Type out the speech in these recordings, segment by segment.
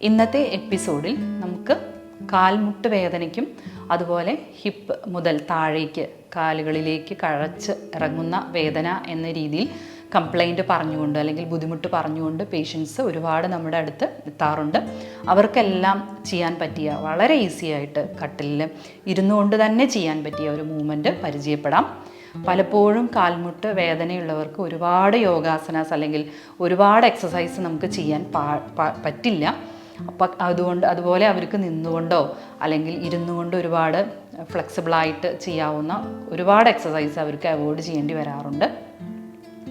ഇന്നത്തെ എപ്പിസോഡിൽ നമുക്ക് കാൽമുട്ട് വേദനയ്ക്കും അതുപോലെ ഹിപ്പ് മുതൽ താഴേക്ക് കാലുകളിലേക്ക് കഴച്ച് ഇറങ്ങുന്ന വേദന എന്ന രീതിയിൽ കംപ്ലൈന്റ് പറഞ്ഞുകൊണ്ട് അല്ലെങ്കിൽ ബുദ്ധിമുട്ട് പറഞ്ഞുകൊണ്ട് പേഷ്യൻസ് ഒരുപാട് നമ്മുടെ അടുത്ത് എത്താറുണ്ട്. അവർക്കെല്ലാം ചെയ്യാൻ പറ്റിയ വളരെ ഈസി ആയിട്ട് കട്ടിലിൽ ഇരുന്നുകൊണ്ട് തന്നെ ചെയ്യാൻ പറ്റിയ ഒരു മൂവ്മെന്റ് പരിചയപ്പെടാം. പലപ്പോഴും കാൽമുട്ട് വേദനയുള്ളവർക്ക് ഒരുപാട് യോഗാസനാസ് അല്ലെങ്കിൽ ഒരുപാട് എക്സസൈസ് നമുക്ക് ചെയ്യാൻ പറ്റില്ല. അപ്പം അതുകൊണ്ട് അതുപോലെ അവർക്ക് നിന്നുകൊണ്ടോ അല്ലെങ്കിൽ ഇരുന്നു കൊണ്ട് ഒരുപാട് ഫ്ലെക്സിബിളായിട്ട് ചെയ്യാവുന്ന ഒരുപാട് എക്സസൈസ് അവർക്ക് അവോയ്ഡ് ചെയ്യേണ്ടി വരാറുണ്ട്.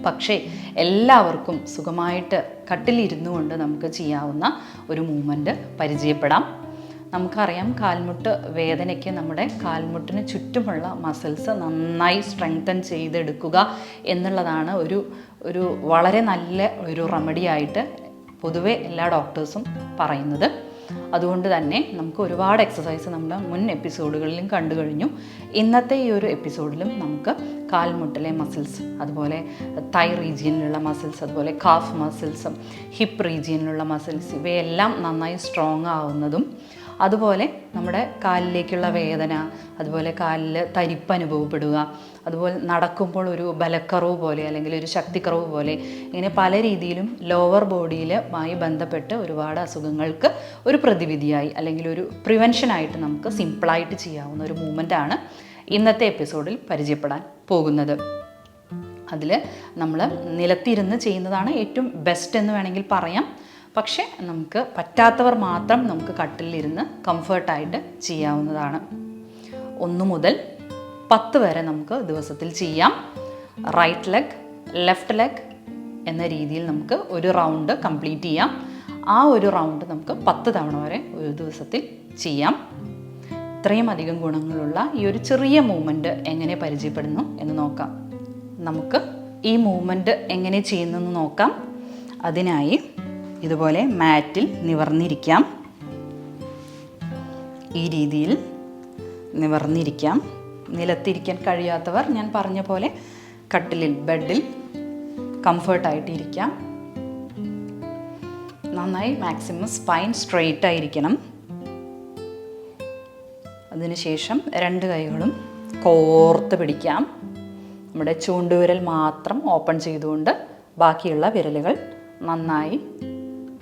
പക്ഷേ എല്ലാവർക്കും സുഖമായിട്ട് കട്ടിലിരുന്നു കൊണ്ട് നമുക്ക് ചെയ്യാവുന്ന ഒരു മൂവ്മെന്റ് പരിചയപ്പെടാം. നമുക്കറിയാം കാൽമുട്ട് വേദനയ്ക്ക് നമ്മുടെ കാൽമുട്ടിന് ചുറ്റുമുള്ള മസിൽസ് നന്നായി സ്ട്രെങ്തൻ ചെയ്തെടുക്കുക എന്നുള്ളതാണ് ഒരു ഒരു വളരെ നല്ല ഒരു റെമഡി ആയിട്ട് പൊതുവെ എല്ലാ ഡോക്ടേഴ്സും പറയുന്നത്. അതുകൊണ്ട് തന്നെ നമുക്ക് ഒരുപാട് എക്സസൈസ് നമ്മുടെ മുൻ എപ്പിസോഡുകളിലും കണ്ടു കഴിഞ്ഞു. ഇന്നത്തെ ഈ ഒരു എപ്പിസോഡിലും നമുക്ക് കാൽമുട്ടിലെ മസിൽസ് അതുപോലെ തൈ റീജിയനിലുള്ള മസിൽസ് അതുപോലെ കാഫ് മസിൽസും ഹിപ്പ് റീജിയനിലുള്ള മസിൽസ് ഇവയെല്ലാം നന്നായി സ്ട്രോങ് ആവുന്നതും അതുപോലെ നമ്മുടെ കാലിലേക്കുള്ള വേദന അതുപോലെ കാലിൽ തരിപ്പ് അനുഭവപ്പെടുക അതുപോലെ നടക്കുമ്പോൾ ഒരു ബലക്കറവ് പോലെ അല്ലെങ്കിൽ ഒരു ശക്തിക്കറവ് പോലെ ഇങ്ങനെ പല രീതിയിലും ലോവർ ബോഡിയിലുമായി ബന്ധപ്പെട്ട് ഒരുപാട് അസുഖങ്ങൾക്ക് ഒരു പ്രതിവിധിയായി അല്ലെങ്കിൽ ഒരു പ്രിവെൻഷനായിട്ട് നമുക്ക് സിമ്പിളായിട്ട് ചെയ്യാവുന്ന ഒരു മൂവ്മെന്റാണ് ഇന്നത്തെ എപ്പിസോഡിൽ പരിചയപ്പെടാൻ പോകുന്നത്. അതിൽ നമ്മൾ നിലത്തിരുന്ന് ചെയ്യുന്നതാണ് ഏറ്റവും ബെസ്റ്റ് എന്ന് വേണമെങ്കിൽ പറയാം. പക്ഷേ നമുക്ക് പറ്റാത്തവർ മാത്രം നമുക്ക് കട്ടിലിരുന്ന് കംഫർട്ടായിട്ട് ചെയ്യാവുന്നതാണ്. ഒന്ന് മുതൽ പത്ത് വരെ നമുക്ക് ദിവസത്തിൽ ചെയ്യാം. റൈറ്റ് ലെഗ് ലെഫ്റ്റ് ലെഗ് എന്ന രീതിയിൽ നമുക്ക് ഒരു റൗണ്ട് കംപ്ലീറ്റ് ചെയ്യാം. ആ ഒരു റൗണ്ട് നമുക്ക് പത്ത് തവണ വരെ ഒരു ദിവസത്തിൽ ചെയ്യാം. ഇത്രയും അധികം ഗുണങ്ങളുള്ള ഈ ഒരു ചെറിയ മൂവ്മെന്റ് എങ്ങനെ പരിചയപ്പെടുന്നു എന്ന് നോക്കാം. നമുക്ക് ഈ മൂവ്മെന്റ് എങ്ങനെ ചെയ്യുന്നെന്ന് നോക്കാം. അതിനായി ഇതുപോലെ മാറ്റിൽ നിവർന്നിരിക്കാം. ഈ രീതിയിൽ നിവർന്നിരിക്കാം. നിലത്തിരിക്കാൻ കഴിയാത്തവർ ഞാൻ പറഞ്ഞ പോലെ കട്ടിലിൽ ബെഡിൽ കംഫർട്ടായിട്ട് ഇരിക്കാം നന്നായി മാക്സിമം സ്പൈൻ സ്ട്രെയിറ്റ് ആയിരിക്കണം അതിനുശേഷം രണ്ട് കൈകളും കോർത്ത് പിടിക്കാം. നമ്മുടെ ചൂണ്ടുവിരൽ മാത്രം ഓപ്പൺ ചെയ്തുകൊണ്ട് ബാക്കിയുള്ള വിരലുകൾ നന്നായി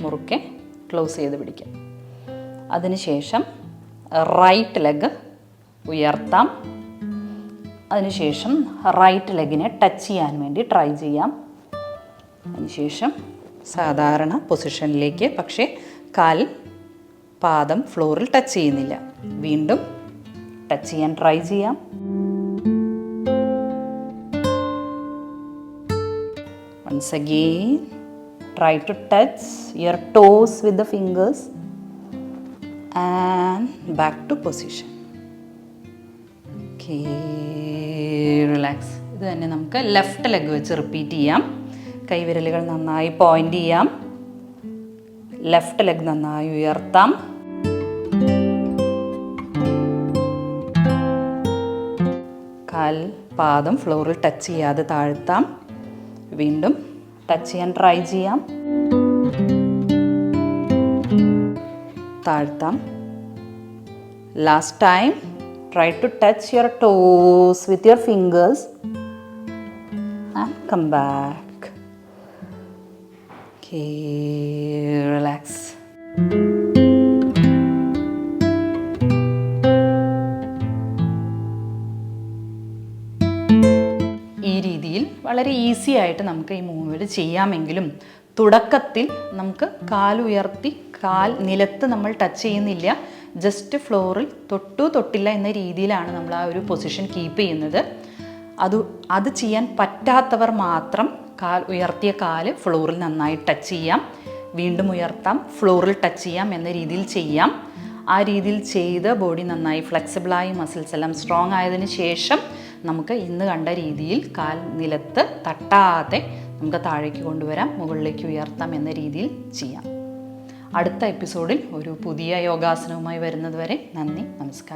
മുറുക്കെ ക്ലോസ് ചെയ്ത് പിടിക്കാം. അതിനുശേഷം റൈറ്റ് ലെഗ് ഉയർത്താം. അതിനുശേഷം റൈറ്റ് ലെഗിനെ ടച്ച് ചെയ്യാൻ വേണ്ടി ട്രൈ ചെയ്യാം. അതിനുശേഷം സാധാരണ പൊസിഷനിലേക്ക് പക്ഷേ കാൽ പാദം ഫ്ലോറിൽ ടച്ച് ചെയ്യുന്നില്ല. വീണ്ടും ടച്ച് ചെയ്യാൻ ട്രൈ ചെയ്യാം. Once again. Try to touch your toes with the fingers and back to position. Relax ഇത് തന്നെ നമുക്ക് ലെഫ്റ്റ് ലെഗ് വെച്ച് റിപ്പീറ്റ് ചെയ്യാം. കൈവിരലുകൾ നന്നായി പോയിന്റ് ചെയ്യാം. ലെഫ്റ്റ് ലെഗ് നന്നായി ഉയർത്താം. കാൽ പാദം ഫ്ലോറിൽ ടച്ച് ചെയ്യാതെ താഴ്ത്താം. വീണ്ടും ടച്ച് ചെയ്യാൻ ട്രൈ ചെയ്യാം. താഴ്ത്താം. Last time try to touch your toes with your fingers and come back relax വളരെ ഈസി ആയിട്ട് നമുക്ക് ഈ മൂവ്മെന്റ് ചെയ്യാമെങ്കിലും തുടക്കത്തിൽ നമുക്ക് കാലുയർത്തി കാൽ നിലത്ത് നമ്മൾ ടച്ച് ചെയ്യുന്നില്ല. ജസ്റ്റ് ഫ്ലോറിൽ തൊട്ടു തൊട്ടില്ല എന്ന രീതിയിലാണ് നമ്മൾ ആ ഒരു പൊസിഷൻ കീപ്പ് ചെയ്യുന്നത്. അത് അത് ചെയ്യാൻ പറ്റാത്തവർ മാത്രം കാൽ ഉയർത്തിയ കാൽ ഫ്ലോറിൽ നന്നായി ടച്ച് ചെയ്യാം. വീണ്ടും ഉയർത്താം ഫ്ലോറിൽ ടച്ച് ചെയ്യാം എന്ന രീതിയിൽ ചെയ്യാം. ആ രീതിയിൽ ചെയ്ത് ബോഡി നന്നായി ഫ്ലെക്സിബിളായി മസിൽസ് എല്ലാം സ്ട്രോങ് ആയതിനു ശേഷം നമുക്ക് ഇന്ന് കണ്ട രീതിയിൽ കാൽ നിലത്ത് തട്ടാതെ നമുക്ക് താഴേക്ക് കൊണ്ടുവരാം മുകളിലേക്ക് ഉയർത്താം എന്ന രീതിയിൽ ചെയ്യാം. അടുത്ത എപ്പിസോഡിൽ ഒരു പുതിയ യോഗാസനവുമായി വരുന്നതുവരെ നന്ദി നമസ്കാരം.